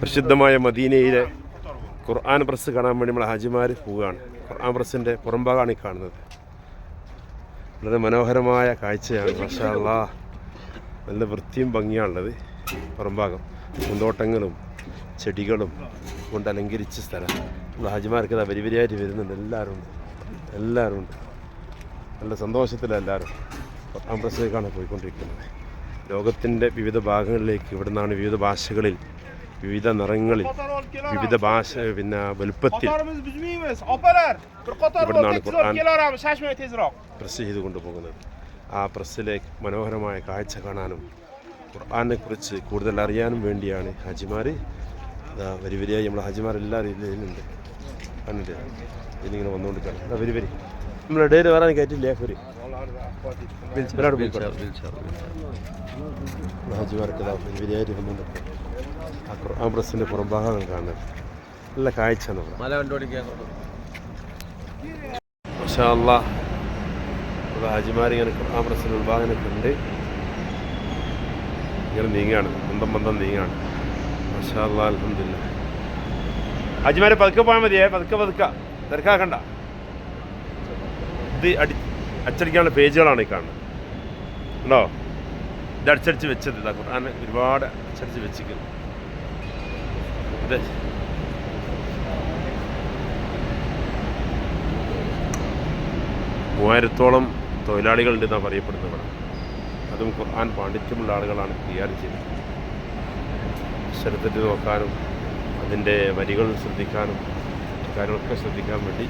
പ്രസിദ്ധമായ മദീനയിലെ ഖുർആൻ പ്രസ് കാണാൻ വേണ്ടി നമ്മൾ ഹാജിമാർ പോവുകയാണ്. ഖുർആൻ പ്രസിന്റെ പുറംഭാഗമാണ് ഈ കാണുന്നത്. വളരെ മനോഹരമായ കാഴ്ചയാണ് മാഷാ അല്ലാ നല്ല വൃത്തിയും ഭംഗിയാണുള്ളത്. പുറംഭാഗം പൂന്തോട്ടങ്ങളും ചെടികളും കൊണ്ട് അലങ്കരിച്ച സ്ഥലം. നമ്മൾ ഹാജിമാർക്ക് അതാ വരി വരിയായിട്ട് വരുന്നുണ്ട്. എല്ലാവരും ഉണ്ട്. എല്ലാവരും ഉണ്ട്. നല്ല സന്തോഷത്തിലാണ് എല്ലാവരും ഖുർആൻ പ്രസിലേക്കാണ് പോയിക്കൊണ്ടിരിക്കുന്നത്. ലോകത്തിന്റെ വിവിധ ഭാഗങ്ങളിലേക്ക് ഇവിടെ നിന്നാണ് വിവിധ ഭാഷകളിൽ വിവിധ നിറങ്ങളിൽ വിവിധ ഭാഷ പിന്നെ വലുപ്പത്തിൽ ഇവിടുന്നാണ്. പ്രസ് ചെയ്ത് കൊണ്ടുപോകുന്നത്. ആ പ്രസ്സിലെ മനോഹരമായ കാഴ്ച കാണാനും ഖുർആാനെ കുറിച്ച് കൂടുതൽ അറിയാനും വേണ്ടിയാണ് ഹാജിമാർ അതാ വരി വരിയായി നമ്മൾ ഹാജിമാർ എല്ലാവരും ഇതിലുണ്ട് കണ്ടിട്ട് ഇതിങ്ങനെ വന്നുകൊണ്ടിരിക്കുകയാണ്. അതാ വരി വരി. നമ്മുടെ ഇടയിൽ വരാൻ കയറ്റില്ലേ ഒരു ഹാജിമാർക്ക് വരി വരിയായിട്ട് വന്നുകൊണ്ട് ആ പ്രസ്സിന്റെ പുറംഭാഗം കാണുന്നത്. നല്ല കാഴ്ച മല കണ്ടുപിടിക്കാൻ ഇങ്ങനെ ഖുർആൻ പ്രസിന് ഉൾഭാഗനൊക്കെ ഉണ്ട്. ഇങ്ങനെ നീങ്ങാണ്. മന്ദം മന്ദം നീങ്ങാണ്. മാഷാ അലഹമില്ല ഹാജിമാരെ പതുക്കെ പോയാൽ മതിയേ. പതുക്കെ പതുക്കെ. തിരക്കാക്കണ്ട. ഇത് അടി അച്ചടിക്കാനുള്ള പേജുകളാണ് ഈ കാണുന്നത്. ഉണ്ടോ? ഇത് അടിച്ചടിച്ച് വെച്ചത് ഇതാ. ഖുർആൻ ഒരുപാട് അച്ചടിച്ച് വെച്ചിരിക്കുന്നു. ഇത് മൂവായിരത്തോളം തൊഴിലാളികളുണ്ട് എന്നാണ് പറയപ്പെടുന്നത് ഇവിടെ. അതും ഖുർആൻ പാണ്ഡിത്യമുള്ള ആളുകളാണ് കൈകാര്യം ചെയ്തത് അക്ഷരത്തെറ്റ് നോക്കാനും അതിന്റെ വരികൾ ശ്രദ്ധിക്കാനും കാര്യങ്ങളൊക്കെ ശ്രദ്ധിക്കാൻ വേണ്ടി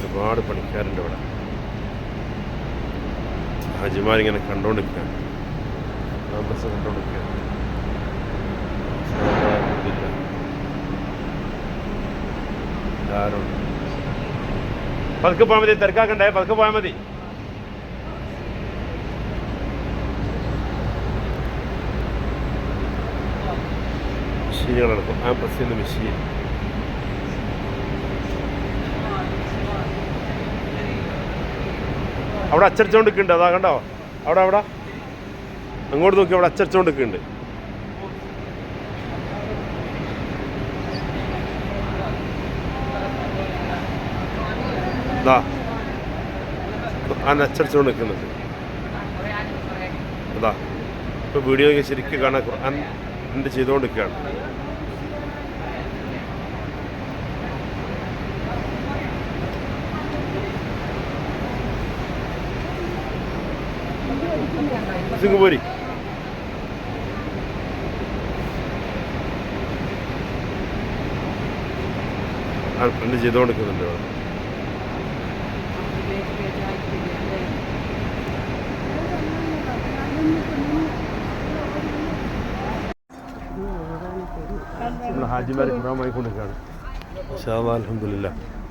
ഒരുപാട് പണിക്കാരുണ്ട് ഇവിടെ. ഹാജിമാരിങ്ങനെ കണ്ടുകൊണ്ടിരിക്കുകയാണ് കണ്ടുകൊണ്ടിരിക്കുകയാണ് എല്ലാവരും ഉണ്ട്. പതുക്കെ പോയാൽ മതി തിരക്കാക്കണ്ടേ? പതുക്കെ പോയാൽ മതി. മെഷീനുകളെടുക്കും. ആ പ്രസ് ചെയ്യുന്ന അവിടെ അച്ചടിച്ചോണ്ട് നിൽക്കുന്നുണ്ട് അതാ കണ്ടോ? അവിടെ അവിടെ. അങ്ങോട്ട് നോക്കി അവിടെ അച്ചടിച്ചോണ്ട് നിൽക്കുന്നുണ്ട് ഇതാ ആ നിൽക്കുന്നുണ്ട് അതാ ഇപ്പോൾ വീഡിയോ ശരിക്കും കാണാൻ ഖുർആൻ എന്ത് ചെയ്തുകൊണ്ട് നിൽക്കുകയാണ് സിംഗപ്പൂരി ആ പ്രിന്റ് ചെയ്തുകൊണ്ട് നിൽക്കുന്നുണ്ട് അവിടെ നമ്മൾ ഹാജിമാർ ഖുറാൻ വാങ്ങിക്കൊണ്ടിരിക്കുകയാണ് അലഹമില്ല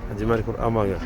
ഹാജിമാർ ഖുർആൻ വാങ്ങുക.